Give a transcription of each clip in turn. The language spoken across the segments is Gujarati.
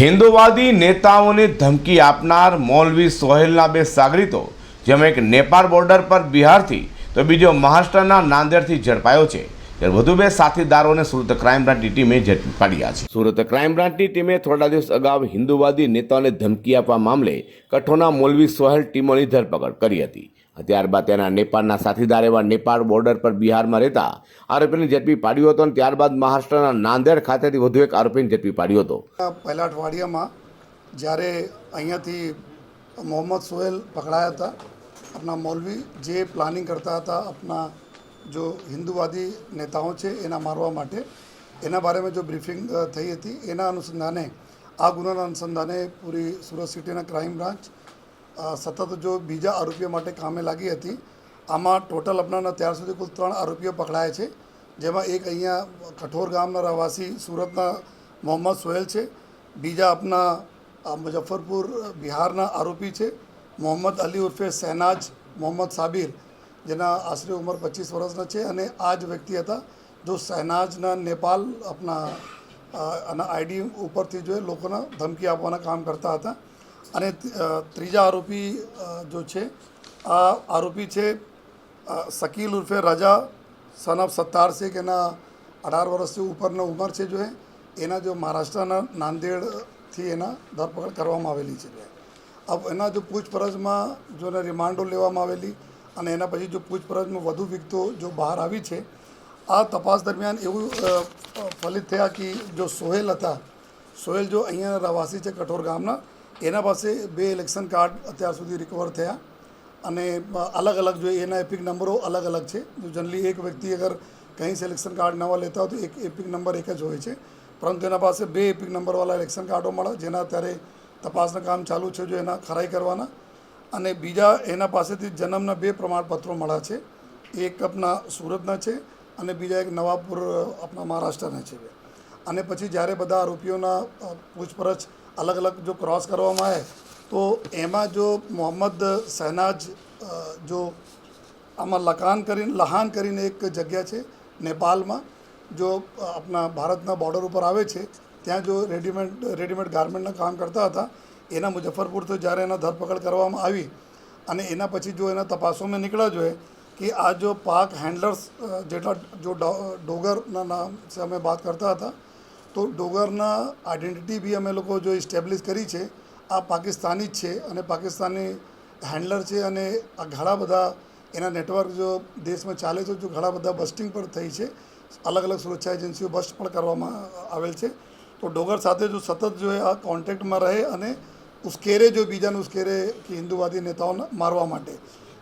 હિન્દુવાદી નેતાઓને ધમકી આપનાર મૌલવી સોહેલના બે સાગરીતો, જેમાં એક નેપાળ બોર્ડર પર બિહારથી, તો બીજો મહારાષ્ટ્રના નાંદેડથી ઝડપાયો છે. ત્યારે વધુ બે સાથીદારોને સુરત ક્રાઇમ બ્રાન્ચની ટીમે ઝડપી પાડ્યા છે. સુરત ક્રાઇમ બ્રાન્ચની ટીમે થોડા દિવસ અગાઉ હિન્દુવાદી નેતાઓને ધમકી આપવા મામલે કઠોના મૌલવી સોહેલ ટીમોની ધરપકડ કરી હતી. ત્યારબાદ તેના નેપાળના સાથીદાર એવા નેપાળ બોર્ડર પર બિહારમાં રહેતા આરોપીને ઝડપી પાડ્યો હતો અને ત્યારબાદ મહારાષ્ટ્રના નાંદેડ ખાતેથી વધુ એક આરોપીને ઝડપી પાડ્યો હતો. પહેલા અઠવાડિયામાં જ્યારે અહીંયાથી મોહમ્મદ સોહેલ પકડાયા હતા આપણા મૌલવી જે પ્લાનિંગ કરતા હતા આપણા જો હિન્દુવાદી નેતાઓ છે, એના મારવા માટે, એના બારેમાં જો બ્રીફિંગ થઈ હતી, એના અનુસંધાને, આ ગુનાના અનુસંધાને પૂરી સુરત સિટીના ક્રાઇમ બ્રાન્ચ સતત જો બીજા આરોપીઓ માટે કામે લાગી હતી, આમાં ટોટલ આપણાના ત્યાર સુધી કુલ ત્રણ આરોપીઓ પકડાયા છે. જેમાં એક અહીંયા કઠોર ગામના રહેવાસી સુરતના મોહમ્મદ સોહેલ છે. બીજા આપના મુઝફ્ફરપુર બિહારના આરોપી છે. મોહમ્મદ અલી ઉર્ફે શહેનાજ મોહમ્મદ સાબિર, જેના આશરે ઉંમર પચીસ વર્ષના છે અને આ જ વ્યક્તિ હતા જો શહેનાજના નેપાલ આપના આઈડી ઉપરથી જો લોકોના ધમકી આપવાના કામ કરતા હતા. અને ત્રીજા આરોપી જો છે, આ આરોપી છે શકીલ ઉર્ફે રાજા સન ઓફ સત્તાર શેખ, એના અઢાર વર્ષથી ઉપરનો ઉંમર છે જો એના જો મહારાષ્ટ્રના નાંદેડથી એના ધરપકડ કરવામાં આવેલી છે જો એના જો પૂછપરછમાં જો એને રિમાન્ડો લેવામાં આવેલી અને એના પછી જો પૂછપરછમાં વધુ વિગતો જો બહાર આવી છે, આ તપાસ દરમિયાન એવું ફલિત થયા કે જો સોહેલ હતા, સોહેલ જો અહીંયાના રહેવાસી છે કઠોર ગામના એના પાસે બે ઇલેક્શન કાર્ડ અત્યાર સુધી રિકવર થયા અને અલગ અલગ જો એના એપિક નંબરો અલગ અલગ છે. જો જનરલી એક વ્યક્તિ અગર કંઈ સિલેક્શન કાર્ડ નવા લેતા હોય તો એક એપિક નંબર એક જ હોય છે. પરંતુ એના પાસે બે એપિક નંબરવાળા ઇલેક્શન કાર્ડો મળે, જેના અત્યારે તપાસનું કામ ચાલુ છે જો એના ખરાઈ કરવાના. અને બીજા એના પાસેથી જન્મના બે પ્રમાણપત્રો મળ્યા છે. એક આપણા સુરતના છે અને બીજા એક નવાપુર આપણા મહારાષ્ટ્રના છે. અને પછી જ્યારે બધા આરોપીઓના પૂછપરછ અલગ અલગ જો ક્રોસ કરવામાં આવે, તો એમાં જો મોહમ્મદ શહેનાજ જો આમાં લખાન કરીને લહાન કરીને એક જગ્યા છે, નેપાલમાં, જો આપણા ભારતના બોર્ડર ઉપર આવે છે, ત્યાં જો રેડીમેડ રેડીમેડ ગાર્મેન્ટના કામ કરતા હતા, એના મુઝફ્ફરપુરથી જ્યારે એના ધરપકડ કરવામાં આવી અને એના પછી જો એના તપાસોમાં નીકળ્યા જોઈએ કે આ જો પાક હેન્ડલર્સ જેટલા જો ડોગરના નામ અમે વાત કરતા હતા તો ડોગરના આઈડેન્ટિટી બી અમે લોકો જો ઇસ્ટેબ્લિશ કરી છે, આ પાકિસ્તાની જ છે અને પાકિસ્તાની હેન્ડલર છે અને આ ઘણા બધા એના નેટવર્ક જો દેશમાં ચાલે છે, જો ઘણા બધા બસ્ટિંગ પણ થઈ છે, અલગ અલગ સુરક્ષા એજન્સીઓ બસ્ટ પણ કરવામાં આવેલ છે. તો ડોગર સાથે જો સતત જો આ કોન્ટેક્ટમાં રહે અને ઉશ્કેરે જો બીજાને ઉશ્કેરે કે હિન્દુવાદી નેતાઓને મારવા માટે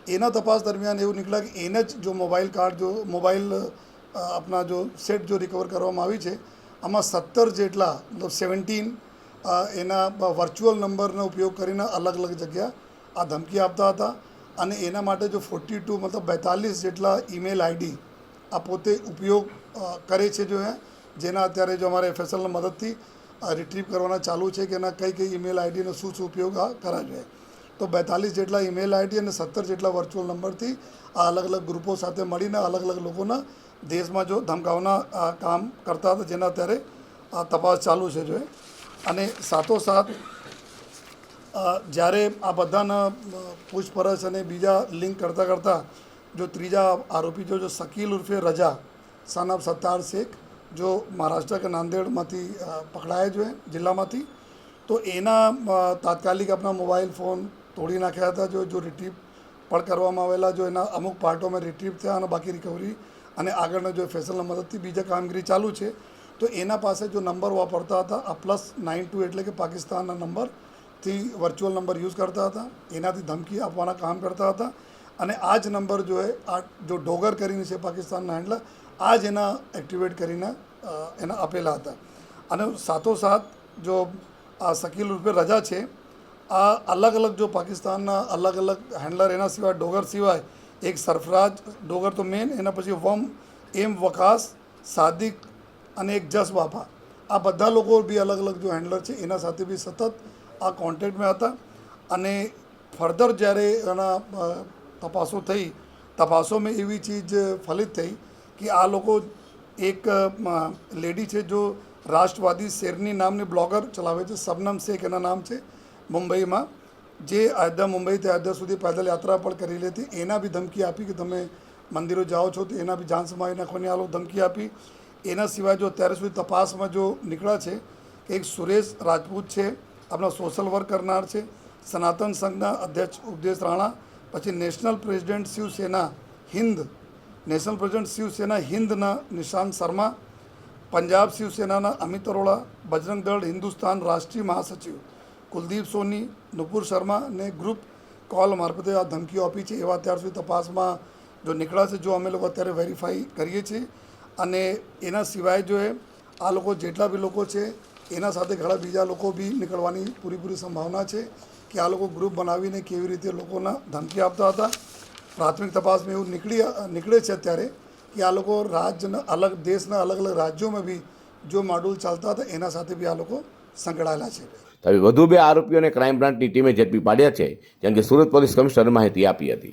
એના તપાસ દરમિયાન એવું નીકળ્યા કે એને જ જો મોબાઈલ કાર્ડ જો, મોબાઈલ આપના જો સેટ જો રિકવર કરવામાં આવી છે આમાં સત્તર જેટલા, મતલબ સેવન્ટીન એના વર્ચ્યુઅલ નંબરનો ઉપયોગ કરીને અલગ અલગ જગ્યા આ ધમકી આપતા હતા. અને એના માટે જો ફોર્ટી ટુ મતલબ બેતાલીસ જેટલા ઈમેલ આઈડી આ પોતે ઉપયોગ કરે છે જો જેના અત્યારે જો અમારે એફએસએલની મદદથી રિટ્રીવ કરવાના ચાલુ છે કે એના કઈ કઈ ઈમેલ આઈડીનો શું શું ઉપયોગ આ કરા જોઈએ. તો બેતાલીસ જેટલા ઈમેલ આઈડી અને સત્તર જેટલા વર્ચ્યુઅલ નંબરથી આ અલગ અલગ ગ્રુપો સાથે મળીને અલગ અલગ લોકોના દેશમાં જો ધમકાવના કામ કરતા હતા જેના અત્યારે આ તપાસ ચાલુ છે જો અને સાથોસાથ જ્યારે આ બધાના પૂછપરછ અને બીજા લિંક કરતાં કરતાં જો ત્રીજા આરોપી જો શકીલ ઉર્ફે રજા સન સત્તાર શેખ, જો મહારાષ્ટ્ર કે નાંદેડમાંથી પકડાયા જો જિલ્લામાંથી, તો એના તાત્કાલિક આપણા મોબાઈલ ફોન તોડી નાખ્યા હતા જો જો રિટ્રીવ પણ કરવામાં આવેલા જો એના અમુક પાર્ટોમાં રિટ્રીવ થયા અને બાકી રિકવરી અને આગળના જો ફેશનના મદદથી બીજા કામગીરી ચાલુ છે, તો એના પાસે જો નંબર વાપરતા હતા, આ પ્લસ નાઇન ટુ એટલે કે પાકિસ્તાનના નંબરથી વર્ચ્યુઅલ નંબર યુઝ કરતા હતા, એનાથી ધમકી આપવાના કામ કરતા હતા. અને આ જ નંબર જો એ, આ જો ડોગર કરીને છે પાકિસ્તાનના હેન્ડલર આ જ એના એક્ટિવેટ કરીને એના આપેલા હતા. અને સાથોસાથ જો આ શકીલ રૂપે રજા છે, આ અલગ અલગ જો પાકિસ્તાનના અલગ અલગ હેન્ડલર એના સિવાય ડોગર સિવાય એક સરફરાજ ડોગર તો મેન એના પછી વમ, એમ વકાસ સાદિક અને એક જસ બાપા. આ બધા લોકો બી અલગ અલગ જો હેન્ડલર છે, એના સાથે બી સતત આ કોન્ટેક્ટમાં હતા. અને ફર્ધર જ્યારે એના તપાસો થઈ, તપાસોમાં એવી ચીજ ફલિત થઈ કે આ લોકો એક લેડી છે જો રાષ્ટ્રવાદી શેરની નામની બ્લોગર ચલાવે છે શબનમ શેખ એના નામ છે, મુંબઈમાં. જે આદા મુંબઈથી અયોધ્યા સુધી પેદલ યાત્રા પણ કરેલી હતી એના બી ધમકી આપી કે તમે મંદિરો જાઓ છો તો એના બી જાન સમાવી નાખવાની આ ધમકી આપી. એના સિવાય જો અત્યારે સુધી તપાસમાં જો નીકળ્યા છે કે એક સુરેશ રાજપૂત છે, આપણા સોશિયલ વર્ક કરનાર છે, સનાતન સંઘના અધ્યક્ષ ઉપદેશ રાણા, પછી national president Shiv Sena Hind national president Shiv Sena હિન્દના Nishant Sharma, Punjab શિવસેનાના અમિત અરોડા, બજરંગ દળ હિન્દુસ્તાન રાષ્ટ્રીય મહાસચિવ. કુલદીપ સોની, નુપુર શર્મા ને ગ્રુપ કોલ મારફતે આ ધમકીઓ આપી છે. એવા અત્યાર સુધી તપાસમાં જો નીકળ્યા છે, જો અમે લોકો અત્યારે વેરીફાઈ કરીએ છીએ. અને એના સિવાય જો એ આ લોકો જેટલા બી લોકો છે, એના સાથે ઘણા બીજા લોકો બી નીકળવાની પૂરેપૂરી સંભાવના છે કે આ લોકો ગ્રુપ બનાવીને કેવી રીતે લોકોના ધમકી આપતા હતા. પ્રાથમિક તપાસમાં એવું નીકળી, નીકળે છે અત્યારે કે આ લોકો રાજ્યના અલગ, દેશના અલગ અલગ રાજ્યોમાં બી જો મોડ્યુલ ચાલતા હતા, એના સાથે બી આ લોકો સંકળાયેલા છે. તবে વધુ બે આરોપીઓને ક્રાઇમ બ્રાન્ચની ટીમે ઝડપી પાડ્યા છે, જેમ કે સુરત પોલીસ કમિશનર માહિતી આપી હતી.